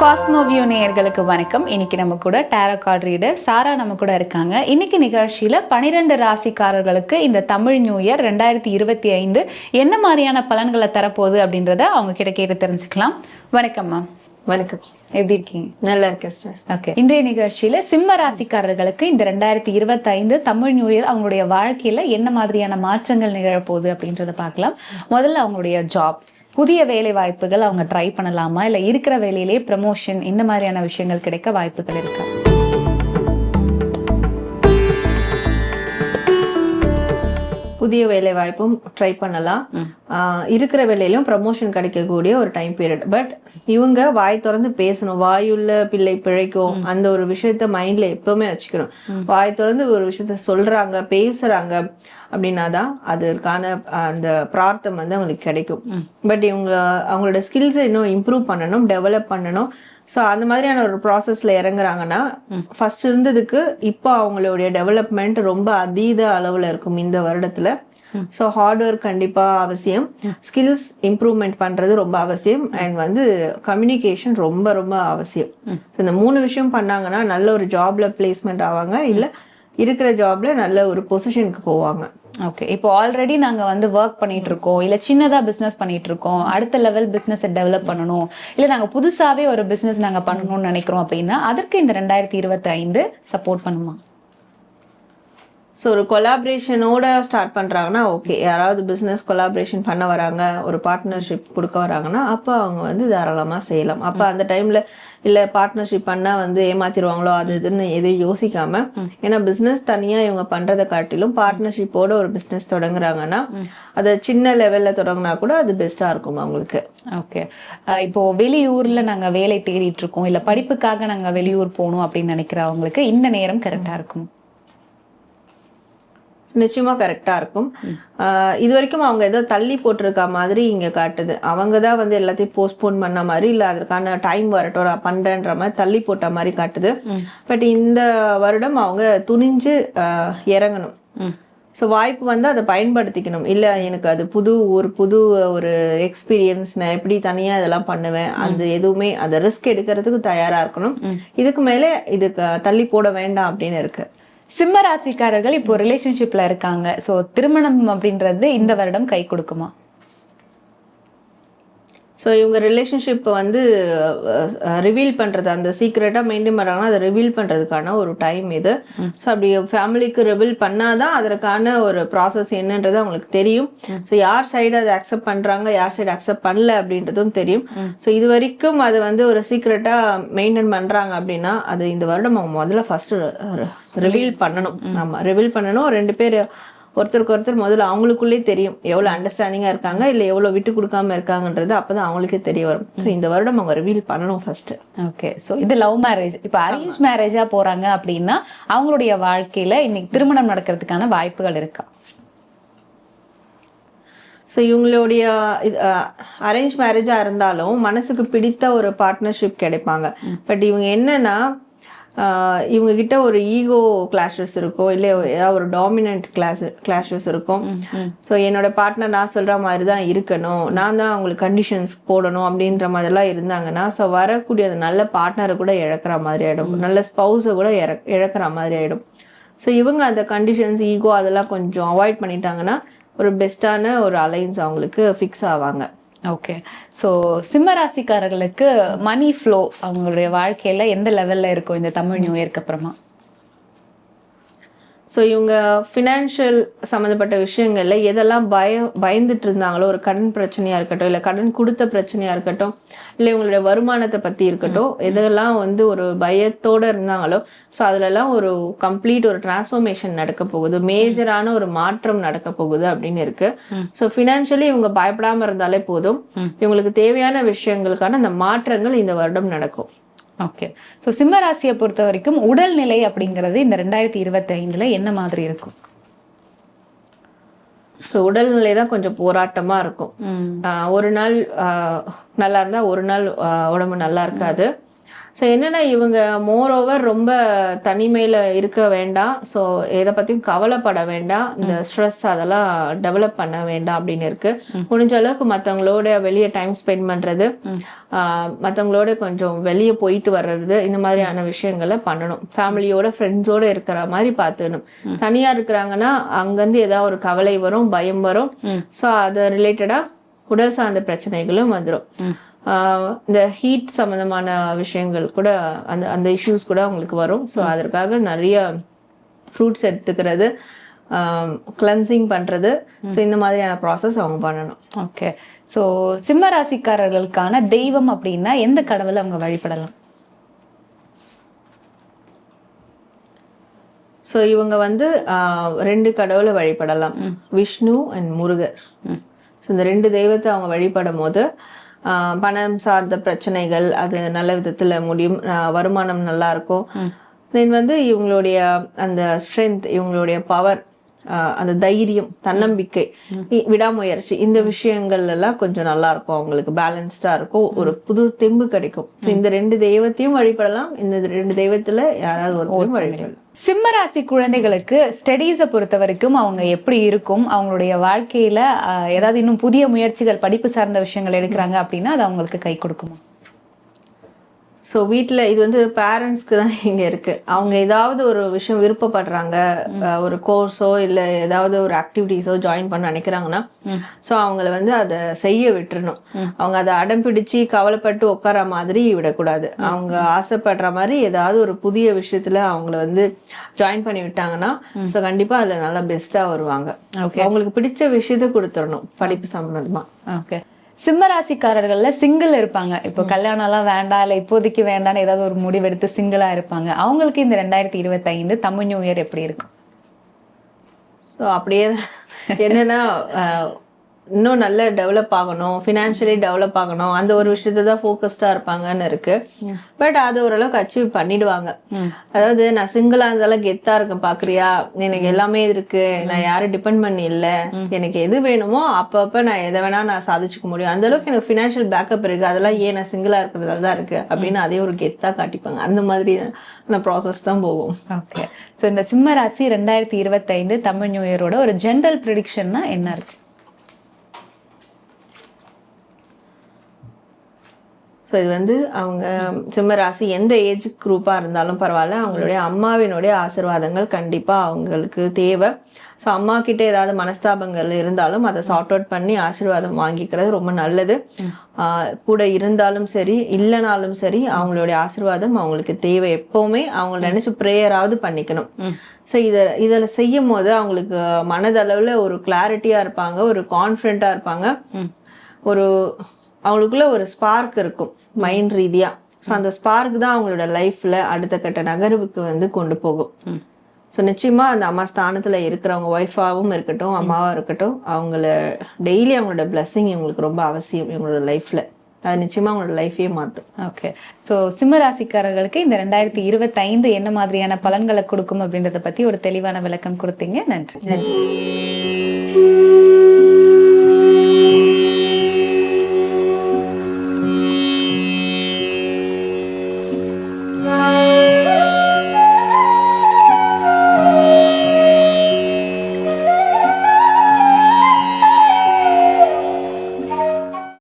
Cosmoview நேயர்களுக்கு வணக்கம். இன்னைக்கு நம்ம கூட டேரோ கார்ட் ரீடர் சாரா நம்ம கூட இருக்காங்க. இன்னைக்கு நிகழ்ச்சியில பனிரெண்டு ராசிக்காரர்களுக்கு இந்த தமிழ் நியூ இயர் ரெண்டாயிரத்தி இருபத்தி ஐந்து என்ன மாதிரியான பலன்களை தரப்போகுது அப்படின்றத அவங்க கிட்ட கேட்டு தெரிஞ்சுக்கலாம். வணக்கம் மேம் வணக்கம். எப்படி இருக்கீங்க? நல்லா இருக்கேன் சார் ஓகே இன்றைய நிகழ்ச்சியில சிம்ம ராசிக்காரர்களுக்கு இந்த ரெண்டாயிரத்தி இருபத்தைந்து தமிழ் நியூ இயர் அவங்களுடைய வாழ்க்கையில என்ன மாதிரியான மாற்றங்கள் நிகழப்போகுது அப்படின்றத பார்க்கலாம். முதல்ல அவங்களுடைய ஜாப் புதிய வேலை வாய்ப்புகள் அவங்க ட்ரை பண்ணலாமா? இல்ல இருக்கிற வேலையிலேயே ப்ரமோஷன் இந்த மாதிரியான விஷயங்கள் கிடைக்க வாய்ப்புகள் இருக்கா? புதிய வேலை வாய்ப்பும் ட்ரை பண்ணலாம் இருக்கிற வேலையிலும் ப்ரமோஷன் கிடைக்கக்கூடிய ஒரு டைம் பீரியட் பட் இவங்க வாய் திறந்து பேசணும். வாயுள்ள பிள்ளை பிழைக்கும். அந்த ஒரு விஷயத்த மைண்ட்ல எப்பவுமே வச்சுக்கணும். வாய் திறந்து ஒரு விஷயத்த சொல்றாங்க பேசுறாங்க அப்படின்னா தான் அதற்கான அந்த பிரார்த்தம் வந்து அவங்களுக்கு கிடைக்கும். பட் இவங்க அவங்களோட ஸ்கில்ஸை இன்னும் இம்ப்ரூவ் பண்ணணும் டெவலப் பண்ணணும். ஸோ அந்த மாதிரியான ஒரு ப்ராசஸ்ல இறங்குறாங்கன்னா ஃபர்ஸ்ட் இருந்ததுக்கு இப்போ அவங்களுடைய டெவலப்மெண்ட் ரொம்ப அதீத அளவுல இருக்கும் இந்த வருடத்துல. ஸோ ஹார்ட் ஒர்க் கண்டிப்பா அவசியம். ஸ்கில்ஸ் இம்ப்ரூவ்மெண்ட் பண்றது ரொம்ப அவசியம். அண்ட் வந்து கம்யூனிகேஷன் ரொம்ப ரொம்ப அவசியம். ஸோ இந்த மூணு விஷயம் பண்ணாங்கன்னா நல்ல ஒரு ஜாப்ல பிளேஸ்மெண்ட் ஆவாங்க. இல்ல இருக்கிற ஜாப்ல நல்ல ஒரு பொசிஷனுக்கு போவாங்க. ஓகே இப்போ ஆல்ரெடி நாங்க வந்து ஒர்க் பண்ணிட்டு இருக்கோம் இல்ல சின்னதா பிசினஸ் பண்ணிட்டு இருக்கோம் அடுத்த லெவல் பிசினஸ் டெவலப் பண்ணணும். இல்ல நாங்க புதுசாவே ஒரு பிசினஸ் நாங்க பண்ணணும்னு நினைக்கிறோம் அப்படின்னா அதற்கு இந்த ரெண்டாயிரத்தி இருபத்தி ஐந்து சப்போர்ட் பண்ணுமா? ஸோ ஒரு கொலாபரேஷனோட ஸ்டார்ட் பண்ணுறாங்கன்னா ஓகே யாராவது பிஸ்னஸ் கொலாபரேஷன் பண்ண வராங்க ஒரு பார்ட்னர்ஷிப் கொடுக்க வராங்கன்னா அப்போ அவங்க வந்து தாராளமாக செய்யலாம். அப்போ அந்த டைமில் இல்லை பார்ட்னர்ஷிப் பண்ணால் வந்து ஏமாத்திடுவாங்களோ அது இதுன்னு எதுவும் யோசிக்காம ஏன்னா பிஸ்னஸ் தனியாக இவங்க பண்ணுறதை காட்டிலும் பார்ட்னர்ஷிப்போட ஒரு பிஸ்னஸ் தொடங்குறாங்கன்னா அதை சின்ன லெவலில் தொடங்கினா கூட அது பெஸ்ட்டாக இருக்கும் அவங்களுக்கு ஓகே இப்போ வெளியூர்ல நாங்க வேலை தேடிட்டு இருக்கோம். இல்ல படிப்புக்காக நாங்க வெளியூர் போகணும் அப்படின்னு நினைக்கிறவங்களுக்கு இந்த நேரம் கரெக்டா இருக்கும். நிச்சயமா கரெக்டா இருக்கும். இது வரைக்கும் அவங்க ஏதோ தள்ளி போட்டிருக்க மாதிரி இங்க காட்டுது. அவங்க தான் வந்து எல்லாத்தையும் போஸ்ட்போன் பண்ண மாதிரி இல்ல அதற்கான டைம் வரட்டும் பண்றேன்ற மாதிரி தள்ளி போட்ட மாதிரி காட்டுது. பட் இந்த வருடம் அவங்க துணிஞ்சு இறங்கணும். ஸோ வாய்ப்பு வந்து அதை பயன்படுத்திக்கணும். இல்லை எனக்கு அது புது ஒரு புது ஒரு எக்ஸ்பீரியன்ஸ் நான் எப்படி தனியாக இதெல்லாம் பண்ணுவேன் அந்த எதுவுமே அந்த ரிஸ்க் எடுக்கிறதுக்கு தயாராக இருக்கணும். இதுக்கு மேலே இதுக்கு தள்ளி போட வேண்டாம் அப்படின்னு இருக்கு. சிம்ம ராசிக்காரர்கள் இப்போ ரிலேஷன்ஷிப்ல இருக்காங்க. ஸோ திருமணம் அப்படின்றது இந்த வருடம் கை கொடுக்குமா? ஸோ இவங்க ரிலேஷன்ஷிப் வந்து ரிவீல் பண்ணுறது அந்த சீக்ரெட்டாக மெயின்டைன் பண்ணுறாங்கன்னா அதை ரிவீல் பண்ணுறதுக்கான ஒரு டைம் இது. ஸோ அப்படி ஃபேமிலிக்கு ரிவீல் பண்ணாதான் அதற்கான ஒரு ப்ராசஸ் என்னன்றது அவங்களுக்கு தெரியும். ஸோ யார் சைடு அதை அக்செப்ட் பண்ணுறாங்க யார் சைடு அக்செப்ட் பண்ணல அப்படின்றதும் தெரியும். ஸோ இது வரைக்கும் அதை வந்து ஒரு சீக்ரெட்டாக மெயின்டைன் பண்ணுறாங்க அப்படின்னா அது இந்த வருடம் அவங்க முதல்ல ஃபர்ஸ்ட் ரிவீல் பண்ணணும். ஆமாம் ரிவீல் பண்ணணும். ரெண்டு பேர் ஒருத்தருக்கு ஒருத்தர் முதல்ல அவங்களுக்குள்ளே தெரியும். எவ்வளோ அண்டர்ஸ்டாண்டிங்காக இருக்காங்க இல்லை எவ்வளோ விட்டு கொடுக்காம இருக்காங்கன்றது அப்பதான் அவங்களுக்கே தெரிய வரும். ஸோ இந்த வருடம் அவங்க ரிவீல் பண்ணணும் ஃபர்ஸ்ட் ஓகே சோ இது லவ் மேரேஜ் இப்போ அரேஞ்ச் மேரேஜா போறாங்க அப்படின்னா அவங்களுடைய வாழ்க்கையில இன்னைக்கு திருமணம் நடக்கிறதுக்கான வாய்ப்புகள் இருக்கா? ஸோ இவங்களுடைய அரேஞ்ச் மேரேஜாக இருந்தாலும் மனசுக்கு பிடித்த ஒரு பார்ட்னர்ஷிப் கிடைப்பாங்க. பட் இவங்க என்னன்னா ஆஹ் இவங்க கிட்ட ஒரு ஈகோ கிளாஷஸ் இருக்கும். இல்லை ஏதாவது ஒரு டாமினன்ட் கிளாஸ் கிளாஷஸ் இருக்கும். ஸோ என்னோட பார்ட்னர் நான் சொல்ற மாதிரி தான் இருக்கணும். நான் தான் அவங்களுக்கு கண்டிஷன்ஸ் போடணும் அப்படின்ற மாதிரிலாம் இருந்தாங்கன்னா ஸோ வரக்கூடிய அந்த நல்ல பார்ட்னரை கூட இழக்கிற மாதிரி ஆயிடும். நல்ல ஸ்பௌஸை கூட இழ- இழக்கிற மாதிரி ஆயிடும். ஸோ இவங்க அந்த கண்டிஷன்ஸ் ஈகோ அதெல்லாம் கொஞ்சம் அவாய்ட் பண்ணிட்டாங்கன்னா ஒரு பெஸ்ட்டான ஒரு அலைன்ஸ் அவங்களுக்கு ஃபிக்ஸ் ஆவாங்க. ஓகே ஸோ சிம்ம ராசிக்காரர்களுக்கு மணி ஃப்ளோ அவங்களுடைய வாழ்க்கையில் எந்த லெவலில் இருக்கும் இந்த தமிழ் நியூ இயர்க்கு அப்புறமா? ஸோ இவங்க ஃபினான்ஷியல் சம்மந்தப்பட்ட விஷயங்கள்ல எதெல்லாம் பய பயந்துட்டு இருந்தாங்களோ ஒரு கடன் பிரச்சனையா இருக்கட்டும் இல்லை கடன் கொடுத்த பிரச்சனையா இருக்கட்டும் இல்லை இவங்களுடைய வருமானத்தை பத்தி இருக்கட்டும் எதெல்லாம் வந்து ஒரு பயத்தோட இருந்தாங்களோ ஸோ அதுலலாம் ஒரு கம்ப்ளீட் ஒரு டிரான்ஸ்ஃபர்மேஷன் நடக்க போகுது. மேஜரான ஒரு மாற்றம் நடக்க போகுது அப்படின்னு இருக்கு. ஸோ ஃபினான்ஷியலி இவங்க பயப்படாம இருந்தாலே போதும். இவங்களுக்கு தேவையான விஷயங்களுக்கான அந்த மாற்றங்கள் இந்த வருடம் நடக்கும். ஓகே ஸோ சிம்ம ராசியை பொறுத்த வரைக்கும் உடல்நிலை அப்படிங்கிறது இந்த ரெண்டாயிரத்தி இருபத்தி ஐந்துல என்ன மாதிரி இருக்கும்? ஸோ உடல்நிலை தான் கொஞ்சம் போராட்டமா இருக்கும். ஒரு நாள் நல்லா இருந்தா ஒரு நாள் உடம்பு நல்லா இருக்காது. ஸோ என்னன்னா இவங்க மோர் ஓவர் ரொம்ப தனிமையில இருக்க வேண்டாம். ஸோ எதை பத்தியும் கவலைப்பட வேண்டாம். இந்த ஸ்ட்ரெஸ் அதெல்லாம் டெவலப் பண்ண வேண்டாம் அப்படின்னு இருக்கு. முடிஞ்ச அளவுக்கு மற்றவங்களோட வெளியே டைம் ஸ்பெண்ட் பண்றது ஆஹ் மத்தவங்களோட கொஞ்சம் வெளியே போயிட்டு வர்றது இந்த மாதிரியான விஷயங்களை பண்ணணும். ஃபேமிலியோட ஃப்ரெண்ட்ஸோட இருக்கிற மாதிரி பார்த்துக்கணும். தனியா இருக்கிறாங்கன்னா அங்கேருந்து ஏதாவது ஒரு கவலை வரும் பயம் வரும். ஸோ அது ரிலேட்டடா உடல் சார்ந்த பிரச்சனைகளும் வந்துடும் இந்த ஹீட் சம்பந்தமான விஷயங்கள் கூட அந்த அந்த இஷ்யூஸ் கூட அவங்களுக்கு வரும். ஸோ அதற்காக நிறைய ஃப்ரூட்ஸ் எடுத்துக்கிறது கிளன்சிங் பண்றது. ஸோ இந்த மாதிரியான ப்ராசஸ் அவங்க பண்ணணும். ஓகே ஸோ சிம்ம ராசிக்காரர்களுக்கான தெய்வம் அப்படின்னா எந்த கடவுளை அவங்க வழிபடலாம்? ஸோ இவங்க வந்து ரெண்டு கடவுளை வழிபடலாம். விஷ்ணு அண்ட் முருகர். ஸோ இந்த ரெண்டு தெய்வத்தை அவங்க வழிபடும் போது பணம் சார்ந்த பிரச்சனைகள் அது நல்ல விதத்துல முடியும். வருமானம் நல்லா இருக்கும். தென் வந்து இவங்களுடைய அந்த ஸ்ட்ரென்த் இவங்களுடைய பவர் அந்த தைரியம் தன்னம்பிக்கை விடாமுயற்சி இந்த விஷயங்கள் எல்லாம் கொஞ்சம் நல்லா இருக்கும் அவங்களுக்கு பேலன்ஸ்டா இருக்கும். ஒரு புது தெம்பு கிடைக்கும். இந்த ரெண்டு தெய்வத்தையும் வழிபடலாம். இந்த ரெண்டு தெய்வத்துல யாராவது ஒருத்தரும் வழிபடலாம். சிம்ம ராசி குழந்தைகளுக்கு ஸ்டடீஸை பொறுத்த வரைக்கும் அவங்க எப்படி இருக்கும்? அவங்களுடைய வாழ்க்கையில ஏதாவது இன்னும் புதிய முயற்சிகள் படிப்பு சார்ந்த விஷயங்கள் எடுக்கிறாங்க அப்படின்னா அது அவங்களுக்கு கை கொடுக்குமா? ஸோ வீட்டில் இது வந்து பேரண்ட்ஸ்க்கு தான் இங்கே இருக்கு. அவங்க ஏதாவது ஒரு விஷயம் விருப்பப்படுறாங்க ஒரு கோர்ஸோ இல்லை ஏதாவது ஒரு ஆக்டிவிட்டீஸோ ஜாயின் பண்ண நினைக்கிறாங்கன்னா ஸோ அவங்கள வந்து அதை செய்ய விட்டுறணும். அவங்க அதை அடம் பிடிச்சு கவலைப்பட்டு உட்கார மாதிரி விடக்கூடாது. அவங்க ஆசைப்படுற மாதிரி ஏதாவது ஒரு புதிய விஷயத்துல அவங்கள வந்து ஜாயின் பண்ணி விட்டாங்கன்னா ஸோ கண்டிப்பாக அதில் நல்லா பெஸ்ட்டாக வருவாங்க. Okay. அவங்களுக்கு பிடிச்ச விஷயத்த கொடுத்துடணும் படிப்பு சம்பந்தமா. ஓகே சிம்ம ராசிக்காரர்கள்ல சிங்கிள் இருப்பாங்க. இப்போ கல்யாணம் எல்லாம் வேண்டாம் இல்ல இப்போதைக்கு வேண்டாம்னு ஏதாவது ஒரு முடிவெடுத்து சிங்கிளா இருப்பாங்க. அவங்களுக்கு இந்த ரெண்டாயிரத்தி இருபத்தைந்து தமிழ் நியூ இயர் எப்படி இருக்கும்? ஸோ அப்படியே. என்னன்னா இன்னும் நல்ல டெவலப் ஆகணும் ஃபினான்ஷியலி டெவலப் ஆகணும். அந்த ஒரு விஷயத்தை தான் ஃபோக்கஸ்டாக இருப்பாங்கன்னு இருக்கு. பட் அது ஓரளவுக்கு அச்சீவ் பண்ணிடுவாங்க. அதாவது நான் சிங்கிளாக இருந்தாலும் கெத்தா இருக்கேன் பாக்குறியா? எனக்கு எல்லாமே இருக்கு. நான் யாரும் டிபெண்ட் பண்ணி இல்லை எனக்கு எது வேணுமோ அப்பப்ப நான் எதை வேணா நான் சாதிச்சுக்க முடியும். அந்த அளவுக்கு எனக்கு ஃபினான்ஷியல் பேக்கப் இருக்கு. அதெல்லாம் ஏன் நான் சிங்கிளா இருக்கிறதால தான் இருக்கு. அப்படின்னு அதே ஒரு கெத்தா காட்டிப்பாங்க. அந்த மாதிரி ப்ராசஸ் தான் போகும். ஓகே ஸோ இந்த சிம்ம ராசி ரெண்டாயிரத்தி இருபத்தைந்து தமிழ் நியூ இயரோட ஒரு ஜென்ரல் ப்ரிடிக்ஷன்னா என்ன இருக்கு? ஸோ இது வந்து அவங்க சிம்ம ராசி எந்த ஏஜ் குரூப்பாக இருந்தாலும் பரவாயில்ல. அவங்களுடைய அம்மாவினுடைய ஆசீர்வாதங்கள் கண்டிப்பாக அவங்களுக்கு தேவை. ஸோ அம்மா கிட்ட ஏதாவது மனஸ்தாபங்கள் இருந்தாலும் அதை சார்ட் அவுட் பண்ணி ஆசீர்வாதம் வாங்கிக்கிறது ரொம்ப நல்லது. கூட இருந்தாலும் சரி இல்லைனாலும் சரி அவங்களுடைய ஆசீர்வாதம் அவங்களுக்கு தேவை. எப்பவுமே அவங்க நினைச்சு ப்ரேயராவது பண்ணிக்கணும். ஸோ இதை இதில் செய்யும் போது அவங்களுக்கு மனதளவில் ஒரு கிளாரிட்டியாக இருப்பாங்க ஒரு கான்ஃபிடென்ட்டாக இருப்பாங்க. ஒரு அவங்களுக்குள்ள ஒரு ஸ்பார்க் இருக்கும் மைண்ட் ரீதியா. ஸோ அந்த ஸ்பார்க் தான் அவங்களோட லைஃப்ல அடுத்த கட்ட நகர்வுக்கு வந்து கொண்டு போகும். ஸோ நிச்சயமா அந்த அம்மா ஸ்தானத்துல இருக்கிறவங்க ஒய்ஃபாவும் இருக்கட்டும் அம்மாவா இருக்கட்டும் அவங்கள டெய்லி அவங்களோட பிளஸ்ஸிங் இவங்களுக்கு ரொம்ப அவசியம் இவங்களோட லைஃப்ல அது நிச்சயமா அவங்களோட லைஃபையே மாற்றும் ஓகே ஸோ சிம்ம ராசிக்காரர்களுக்கு இந்த ரெண்டாயிரத்தி இருபத்தைந்து என்ன மாதிரியான பலன்களை கொடுக்கும் அப்படின்றத பத்தி ஒரு தெளிவான விளக்கம் கொடுத்தீங்க. நன்றி. நன்றி.